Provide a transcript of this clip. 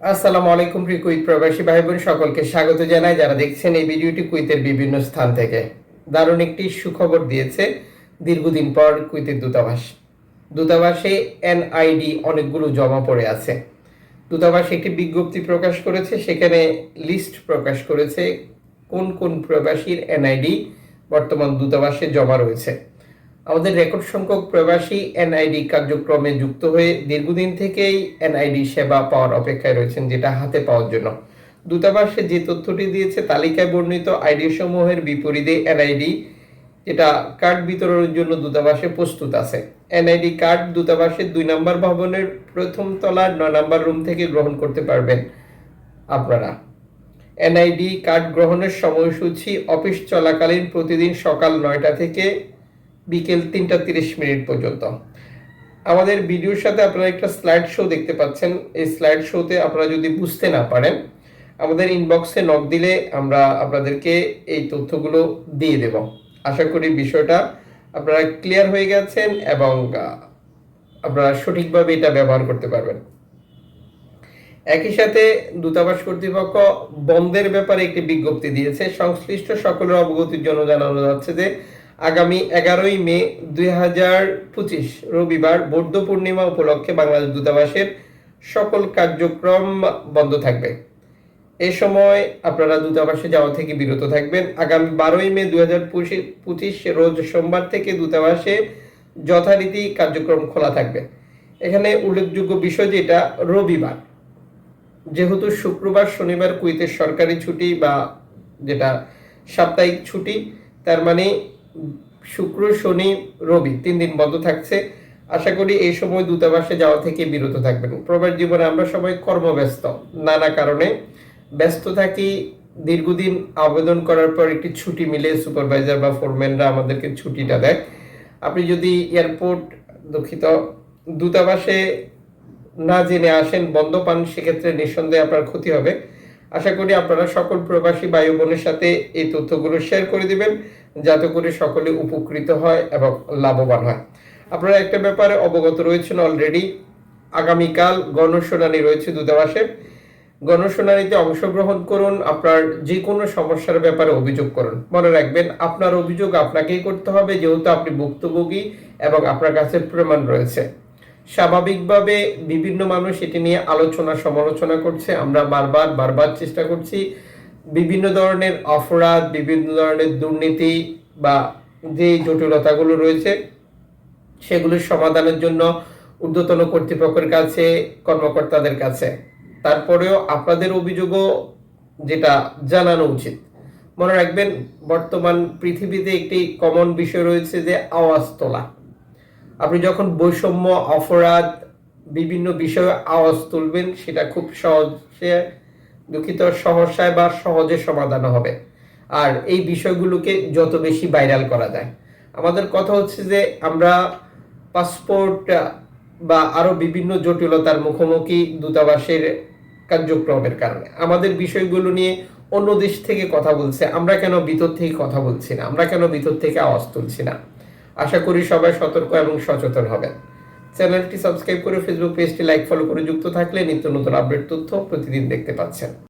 আসসালামু আলাইকুম প্রিয় কুইত প্রবাসী ভাই বোন সকলকে স্বাগত জানাই। যারা দেখছেন এই ভিডিওটি কুইতের বিভিন্ন স্থান থেকে। দারুণ একটি সুখবর দিয়েছে দীর্ঘদিন পর কুইতের দূতাবাস। দূতাবাসে এনআইডি অনেকগুলো জমা পড়ে আছে। দূতাবাস একটি বিজ্ঞপ্তি প্রকাশ করেছে, সেখানে লিস্ট প্রকাশ করেছে কোন কোন প্রবাসীর এনআইডি বর্তমান দূতাবাসে জমা রয়েছে। আমাদের রেকর্ড সংখ্যক প্রবাসী এনআইডি কার্যক্রমে যুক্ত হয়ে দীর্ঘদিন থেকেই এনআইডি সেবা পাওয়ার অপেক্ষায় রয়েছেন, যেটা হাতে পাওয়ার জন্য। দূতাবাসে যে তথ্যটি দিয়েছে, তালিকায় বর্ণিত আইডি সমূহের বিপরীতে এনআইডি, যেটা কার্ড বিতরণের জন্য দূতাবাসে প্রস্তুত আছে। এনআইডি কার্ড দূতাবাসের দুই নম্বর ভবনের প্রথম তলার নয় নম্বর রুম থেকে গ্রহণ করতে পারবেন আপনারা। এনআইডি কার্ড গ্রহণের সময়সূচি অফিস চলাকালীন প্রতিদিন সকাল নয়টা থেকে বিকেল তিনটা তিরিশ মিনিট পর্যন্ত। আমাদের ভিডিওর সাথে আপনারা একটা স্লাইড শো দেখতে পাচ্ছেন। এই স্লাইড শোতে আপনারা যদি বুঝতে না পারেন, আমাদের ইনবক্সে নক দিলে আমরা আপনাদেরকে এই তথ্যগুলো দিয়ে দেব। আশা করি বিষয়টা আপনারা ক্লিয়ার হয়ে গেছেন এবং আপনারা সঠিকভাবে এটা ব্যবহার করতে পারবেন। একই সাথে দূতাবাস কর্তৃপক্ষ বন্ধের ব্যাপারে একটি বিজ্ঞপ্তি দিয়েছে। সংশ্লিষ্ট সকলের অবগতির জন্য জানানো যাচ্ছে যে আগামী এগারোই মে দুই হাজার পঁচিশ রবিবার বৌদ্ধ পূর্ণিমা উপলক্ষে বাংলাদেশ দূতাবাসের সকল কার্যক্রম বন্ধ থাকবে। এ সময় আপনারা দূতাবাসে যাওয়া থেকে বিরত থাকবেন। আগামী বারোই মে দুই হাজার পঁচিশ রোজ সোমবার থেকে দূতাবাসে যথারীতি কার্যক্রম খোলা থাকবে। এখানে উল্লেখযোগ্য বিষয় যেটা, রবিবার। যেহেতু শুক্রবার, শনিবার কুইতের সরকারি ছুটি বা যেটা সাপ্তাহিক ছুটি, তার মানে শুক্র, শনি, রবি, তিন দিন বন্ধ থাকছে। আশা করি এই সময় দূতাবাসে যাওয়া থেকে বিরত থাকবেন। প্রবাস জীবনে আমরা সবাই কর্মব্যস্ত নানা কারণে। ব্যস্ত থাকি, দীর্ঘদিন আবেদন করার পর একটি ছুটি মিলে সুপারভাইজার বা ফোরম্যানরা আমাদেরকে ছুটিটা দেয়। আপনি যদি এয়ারপোর্ট, দুঃখিত, দূতাবাসে না জেনে আসেন, বন্ধ পান, সেক্ষেত্রে নিঃসন্দেহে আপনার ক্ষতি হবে। আশা করি আপনারা সকল প্রবাসী বায়ু বোনের সাথে এই তথ্যগুলো শেয়ার করে দিবেন, যাতে করে সকলে উপকৃত হয় এবং লাভবান হয়। আপনারা একটা ব্যাপারে অবগত রয়েছেন অলরেডি আগামীকাল গণশুনানি রয়েছে দূতাবাসে। গণশুনানিতে অংশগ্রহণ করুন, আপনার যে কোনো সমস্যার ব্যাপারে অভিযোগ করুন। মনে রাখবেন, আপনার অভিযোগ আপনাকেই করতে হবে, যেহেতু আপনি ভুক্তভোগী এবং আপনার কাছে প্রমাণ রয়েছে। স্বাভাবিকভাবে বিভিন্ন মানুষ এটি নিয়ে আলোচনা সমালোচনা করছে। আমরা বারবার বারবার চেষ্টা করছি বিভিন্ন ধরনের অপরাধ, বিভিন্ন ধরনের দুর্নীতি বা যে জটিলতাগুলো রয়েছে সেগুলির সমাধানের জন্য ঊর্ধ্বতন কর্তৃপক্ষের কাছে, কর্মকর্তাদের কাছে। তারপরেও আপনাদের অভিযোগও যেটা জানানো উচিত। মনে রাখবেন, বর্তমান পৃথিবীতে একটি কমন বিষয় রয়েছে যে আওয়াজ তোলা। আপনি যখন বৈষম্য, অপরাধ বিভিন্ন বিষয়ে আওয়াজ তুলবেন, সেটা খুব সহজে দুঃখিত সহসায় বা সহজে সমাধান হবে। আর এই বিষয়গুলোকে যত বেশি ভাইরাল করা যায়। আমাদের কথা হচ্ছে যে, আমরা পাসপোর্ট বা আরও বিভিন্ন জটিলতার মুখোমুখি দূতাবাসের কার্যক্রমের কারণে। আমাদের বিষয়গুলো নিয়ে অন্য দেশ থেকে কথা বলছে, আমরা কেন ভিতর থেকে কথা বলছি না? আমরা কেন ভিতর থেকে আওয়াজ তুলছি না? আশা করি সবাই সতর্ক এবং সচেতন হবেন। চ্যানেলটি সাবস্ক্রাইব করে ফেসবুক পেজটি লাইক ফলো করে যুক্ত থাকলে নিত্য নতুন আপডেট তথ্য প্রতিদিন দেখতে পাচ্ছেন।